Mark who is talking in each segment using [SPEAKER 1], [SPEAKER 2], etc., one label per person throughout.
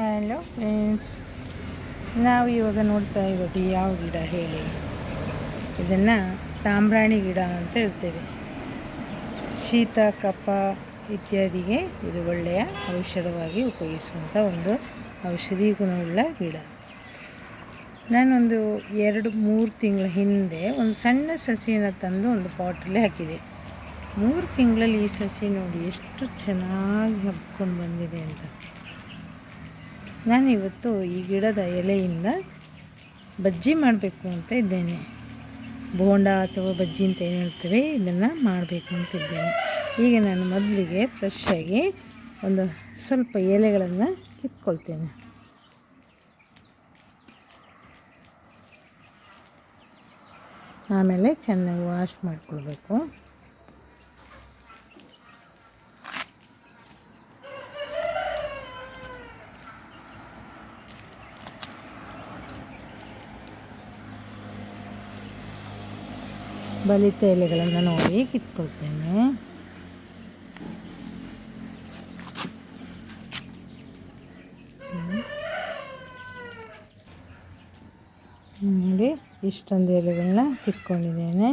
[SPEAKER 1] Hello friends ನಾವು ಇವಾಗ ನೋಡ್ತಾ ಇರೋದು ಯಾವ ಗಿಡ ಹೇಳಿ. ಇದನ್ನು ಸಾಂಬ್ರಾಣಿ ಗಿಡ ಅಂತ ಹೇಳ್ತೇವೆ. ಶೀತ, ಕಫ ಇತ್ಯಾದಿಗೆ ಇದು ಒಳ್ಳೆಯ ಔಷಧವಾಗಿ ಉಪಯೋಗಿಸುವಂಥ ಒಂದು ಔಷಧಿ ಗುಣವುಳ್ಳ ಗಿಡ. ನಾನೊಂದು ಎರಡು, ಮೂರು ತಿಂಗಳ ಹಿಂದೆ ಒಂದು ಸಣ್ಣ ಸಸಿಯನ್ನು ತಂದು ಒಂದು ಪಾಟಲ್ಲಿ ಹಾಕಿದೆ. ಮೂರು ತಿಂಗಳಲ್ಲಿ ಈ ಸಸಿ ನೋಡಿ ಎಷ್ಟು ಚೆನ್ನಾಗಿ ಹಬ್ಕೊಂಡು ಬಂದಿದೆ ಅಂತ. ನಾನಿವತ್ತು ಈ ಗಿಡದ ಎಲೆಯಿಂದ ಬಜ್ಜಿ ಮಾಡಬೇಕು ಅಂತ ಇದ್ದೇನೆ. ಬೋಂಡ ಅಥವಾ ಬಜ್ಜಿ ಅಂತ ಏನು ಹೇಳ್ತೀವಿ, ಇದನ್ನು ಮಾಡಬೇಕು ಅಂತ ಇದ್ದೇನೆ. ಈಗ ನಾನು ಮೊದಲಿಗೆ ಫ್ರೆಶ್ಶಾಗಿ ಒಂದು ಸ್ವಲ್ಪ ಎಲೆಗಳನ್ನು ಕಿತ್ಕೊಳ್ತೇನೆ. ಆಮೇಲೆ ಚೆನ್ನಾಗಿ ವಾಶ್ ಮಾಡಿಕೊಳ್ಬೇಕು. ಬಲಿತ ಎಲೆಗಳನ್ನು ನೋಡಿ ಕಿತ್ಕೊಳ್ತೇನೆ. ನೋಡಿ ಇಷ್ಟೊಂದು ಎಲೆಗಳನ್ನ ಕಿತ್ಕೊಂಡಿದ್ದೇನೆ.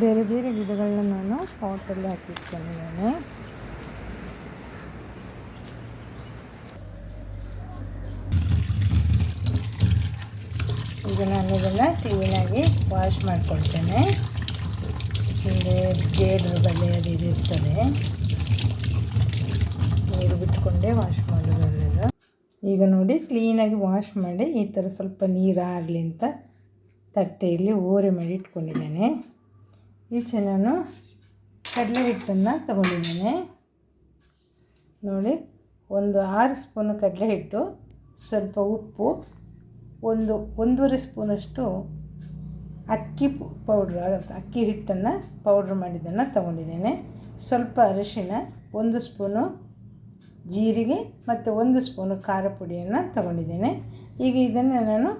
[SPEAKER 1] ಬೇರೆ ಬೇರೆ ಗಿಡಗಳನ್ನ ನಾನು ಪಾಟಲ್ಲಿ ಹಾಕಿಟ್ಕೊಂಡಿದ್ದೇನೆ ಈಗ ನಾನು ಇದನ್ನು ಕ್ಲೀನಾಗಿ ವಾಶ್ ಮಾಡ್ಕೊಳ್ತೇನೆ. ಹಿಂದೆ ಜೇಡ್ರು ಬಲೆ ಅದು ಇದಿರ್ತದೆ ನೀರು ಬಿಟ್ಕೊಂಡೇ ವಾಶ್ ಮಾಡೋದು ಈಗ ನೋಡಿ ಕ್ಲೀನಾಗಿ ವಾಶ್ ಮಾಡಿ ಈ ಥರ ಸ್ವಲ್ಪ ನೀರು ಆರಲಿ ಅಂತ ತಟ್ಟೆಯಲ್ಲಿ ಓರೆ ಮಾಡಿ ಇಟ್ಕೊಂಡಿದ್ದೇನೆ. ಈಚೆ ನಾನು ಕಡಲೆ ಹಿಟ್ಟನ್ನು ತಗೊಂಡಿದ್ದೇನೆ. ನೋಡಿ, ಒಂದು ಆರು ಸ್ಪೂನು ಕಡಲೆ ಹಿಟ್ಟು, ಸ್ವಲ್ಪ ಉಪ್ಪು, ಒಂದು ಒಂದೂವರೆ ಸ್ಪೂನಷ್ಟು ಅಕ್ಕಿ ಪೌಡ್ರ್ ಅಕ್ಕಿ ಹಿಟ್ಟನ್ನು ಪೌಡ್ರ್ ಮಾಡಿದ್ದನ್ನು ತಗೊಂಡಿದ್ದೇನೆ. ಸ್ವಲ್ಪ ಅರಿಶಿನ ಒಂದು ಸ್ಪೂನು ಜೀರಿಗೆ ಮತ್ತು ಒಂದು ಸ್ಪೂನು ಖಾರ ಪುಡಿಯನ್ನು ತಗೊಂಡಿದ್ದೇನೆ. ಈಗ ಇದನ್ನು ನಾನು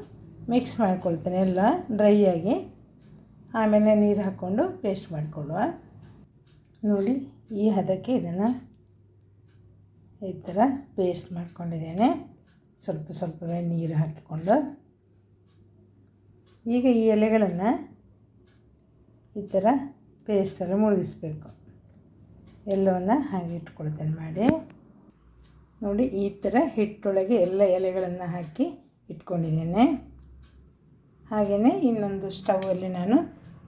[SPEAKER 1] ಮಿಕ್ಸ್ ಮಾಡ್ಕೊಳ್ತೇನೆ ಎಲ್ಲ ಡ್ರೈ ಆಗಿ. ಆಮೇಲೆ ನೀರು ಹಾಕ್ಕೊಂಡು ಪೇಸ್ಟ್ ಮಾಡಿಕೊಳ್ಳುವ. ನೋಡಿ, ಈ ಹದಕ್ಕೆ ಇದನ್ನು ಈ ಥರ ಪೇಸ್ಟ್ ಮಾಡ್ಕೊಂಡಿದ್ದೇನೆ. ಸ್ವಲ್ಪ ಸ್ವಲ್ಪವೇ ನೀರು ಹಾಕಿಕೊಂಡು. ಈಗ ಈ ಎಲೆಗಳನ್ನು ಈ ಥರ ಪೇಸ್ಟಲ್ಲಿ ಮುಳುಗಿಸ್ಬೇಕು. ಎಲ್ಲವನ್ನು ಹಾಗೆ ಇಟ್ಕೊಳ್ತೇನೆ ಮಾಡಿ. ನೋಡಿ, ಈ ಥರ ಹಿಟ್ಟೊಳಗೆ ಎಲ್ಲ ಎಲೆಗಳನ್ನು ಹಾಕಿ ಇಟ್ಕೊಂಡಿದ್ದೇನೆ. ಹಾಗೆಯೇ ಇನ್ನೊಂದು ಸ್ಟವಲ್ಲಿ ನಾನು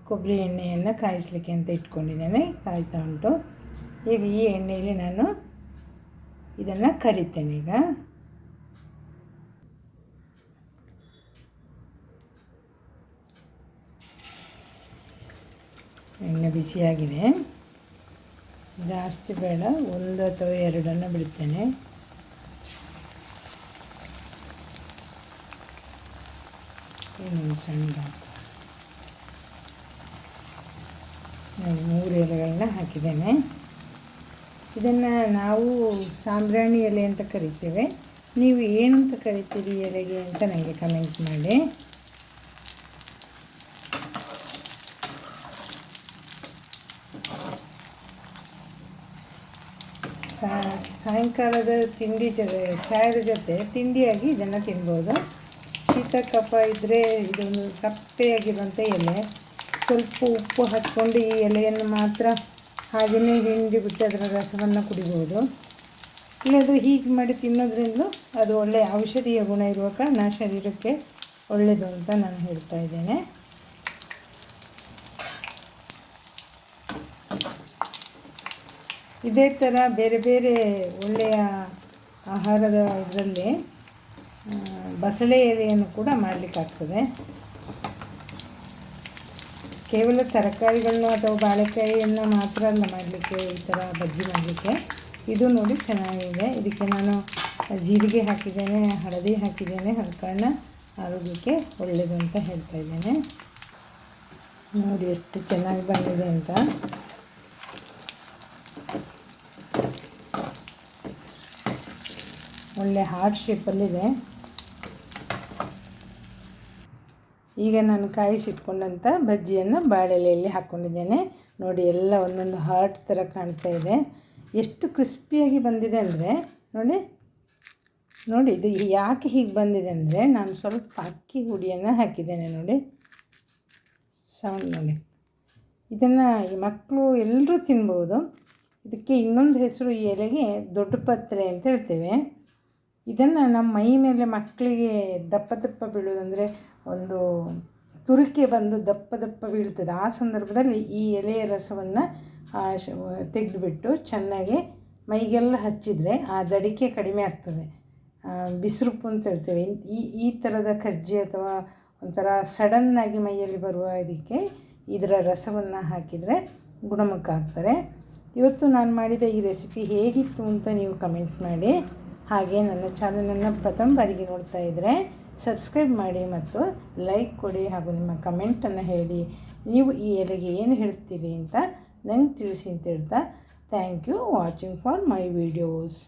[SPEAKER 1] ಕೊಬ್ಬರಿ ಎಣ್ಣೆಯನ್ನು ಕಾಯಿಸಲಿಕ್ಕೆ ಅಂತ ಇಟ್ಕೊಂಡಿದ್ದೇನೆ, ಕಾಯ್ತಾ ಉಂಟು. ಈಗ ಈ ಎಣ್ಣೆಯಲ್ಲಿ ನಾನು ಇದನ್ನು ಕರಿತೇನೆ ಈಗ. ಎಣ್ಣೆ ಬಿಸಿಯಾಗಿದೆ. ಜಾಸ್ತಿ ಬೇಡ, ಒಂದು ಅಥವಾ ಎರಡನ್ನು ಬಿಡ್ತೇನೆ. ಇನ್ನೊಂದು ಸಣ್ಣ ನಾನು ಮೂರು ಎಲೆಗಳನ್ನ ಹಾಕಿದ್ದೇನೆ. ಇದನ್ನು ನಾವು ಸಾಂಬ್ರಾಣಿ ಎಲೆ ಅಂತ ಕರಿತೇವೆ. ನೀವು ಏನಂತ ಕರಿತೀರಿ ಎಲೆಗೆ ಅಂತ ನನಗೆ ಕಮೆಂಟ್ ಮಾಡಿ. ಸಾಯಂಕಾಲದ ತಿಂಡಿ ಚಾಯದ ಜೊತೆ ತಿಂಡಿಯಾಗಿ ಇದನ್ನು ತಿನ್ಬೋದು. ಶೀತ ಕಫ ಇದ್ದರೆ ಇದೊಂದು ಸಪ್ಪೆಯಾಗಿರುವಂಥ ಎಲೆ. ಸ್ವಲ್ಪ ಉಪ್ಪು ಹಾಕ್ಕೊಂಡು ಈ ಎಲೆಯನ್ನು ಮಾತ್ರ ಹಾಗೆಯೇ ಹಿಂಡಿ ಬಿಟ್ಟು ಅದರ ರಸವನ್ನು ಕುಡಿಬೋದು. ಇಲ್ಲದು ಹೀಗೆ ಮಾಡಿ ತಿನ್ನೋದ್ರಿಂದ ಅದು ಒಳ್ಳೆಯ ಔಷಧೀಯ ಗುಣ ಇರುವ ಕಾರಣ ಶರೀರಕ್ಕೆ ಒಳ್ಳೆಯದು ಅಂತ ನಾನು ಹೇಳ್ತಾ ಇದ್ದೇನೆ. ಇದೇ ಥರ ಬೇರೆ ಬೇರೆ ಒಳ್ಳೆಯ ಆಹಾರದ ಇದರಲ್ಲಿ ಬಸಳೆ ಎಲೆಯನ್ನು ಕೂಡ ಮಾಡಲಿಕ್ಕಾಗ್ತದೆ. ಕೇವಲ ತರಕಾರಿಗಳನ್ನು ಅಥವಾ ಬಾಳೆಕಾಯಿಯನ್ನು ಮಾತ್ರ ಅಲ್ಲ ಮಾಡಲಿಕ್ಕೆ ಈ ಥರ ಬಜ್ಜಿ ಮಾಡಲಿಕ್ಕೆ. ಇದು ನೋಡಿ ಚೆನ್ನಾಗಿದೆ. ಇದಕ್ಕೆ ನಾನು ಜೀರಿಗೆ ಹಾಕಿದ್ದೇನೆ, ಹಳದಿ ಹಾಕಿದ್ದೇನೆ ಅದ ಆರೋಗ್ಯಕ್ಕೆ ಒಳ್ಳೆಯದು ಅಂತ ಹೇಳ್ತಾ ಇದ್ದೇನೆ. ನೋಡಿ ಎಷ್ಟು ಚೆನ್ನಾಗಿ ಬಂದಿದೆ ಅಂತ. ಒಳ್ಳೆ ಹಾರ್ಟ್ ಶೇಪಲ್ಲಿದೆ ಈಗ ನಾನು ಕಾಯಿಸಿಟ್ಕೊಂಡಂಥ ಬಜ್ಜಿಯನ್ನು ಬಾಳೆಲೆಯಲ್ಲಿ ಹಾಕ್ಕೊಂಡಿದ್ದೇನೆ ನೋಡಿ, ಎಲ್ಲ ಒಂದೊಂದು ಹಾರ್ಟ್ ಥರ ಕಾಣ್ತಾ ಇದೆ. ಎಷ್ಟು ಕ್ರಿಸ್ಪಿಯಾಗಿ ಬಂದಿದೆ ಅಂದರೆ, ನೋಡಿ ನೋಡಿ, ಇದು ಯಾಕೆ ಹೀಗೆ ಬಂದಿದೆ ಅಂದರೆ, ನಾನು ಸ್ವಲ್ಪ ಅಕ್ಕಿ ಹುಡಿಯನ್ನು ಹಾಕಿದ್ದೇನೆ ನೋಡಿ. ಸೌಂಡ್ ನೋಡಿ. ಇದನ್ನು ಈ ಮಕ್ಕಳು ಎಲ್ಲರೂ ತಿನ್ಬೋದು. ಇದಕ್ಕೆ ಇನ್ನೊಂದು ಹೆಸರು ಈ ಎಲೆಗೆ ದೊಡ್ಡ ಪತ್ರೆ ಅಂತ ಹೇಳ್ತೇವೆ. ಇದನ್ನು ನಮ್ಮ ಮೈ ಮೇಲೆ ಮಕ್ಕಳಿಗೆ ದಪ್ಪ ದಪ್ಪ ಬೀಳೋದಂದರೆ ಒಂದು ತುರಿಕೆ ಬಂದು ದಪ್ಪ ದಪ್ಪ ಬೀಳ್ತದೆ. ಆ ಸಂದರ್ಭದಲ್ಲಿ ಈ ಎಲೆಯ ರಸವನ್ನು ತೆಗೆದುಬಿಟ್ಟು ಚೆನ್ನಾಗಿ ಮೈಗೆಲ್ಲ ಹಚ್ಚಿದರೆ ಆ ದಡಿಕೆ ಕಡಿಮೆ ಆಗ್ತದೆ. ಬಿಸಿರುಪ್ಪು ಅಂತ ಹೇಳ್ತೇವೆ. ಈ ಈ ಥರದ ಕಜ್ಜಿ ಅಥವಾ ಒಂಥರ ಸಡನ್ನಾಗಿ ಮೈಯಲ್ಲಿ ಬರುವ ಇದಕ್ಕೆ ಇದರ ರಸವನ್ನು ಹಾಕಿದರೆ ಗುಣಮುಖ ಆಗ್ತಾರೆ. ಇವತ್ತು ನಾನು ಮಾಡಿದ ಈ ರೆಸಿಪಿ ಹೇಗಿತ್ತು ಅಂತ ನೀವು ಕಮೆಂಟ್ ಮಾಡಿ. ಹಾಗೆ ನನ್ನ ಚಾನಲನ್ನು ಪ್ರಥಮ ಬಾರಿಗೆ ನೋಡ್ತಾ ಇದ್ದರೆ ಸಬ್ಸ್ಕ್ರೈಬ್ ಮಾಡಿ ಮತ್ತು ಲೈಕ್ ಕೊಡಿ ಹಾಗೂ ನಿಮ್ಮ ಕಮೆಂಟನ್ನು ಹೇಳಿ. ನೀವು ಈ ಎಲೆಗೆ ಏನು ಹೇಳ್ತೀರಿ ಅಂತ ನಂಗೆ ತಿಳಿಸಿ ಅಂತ ಹೇಳ್ತಾ thank you watching for my videos.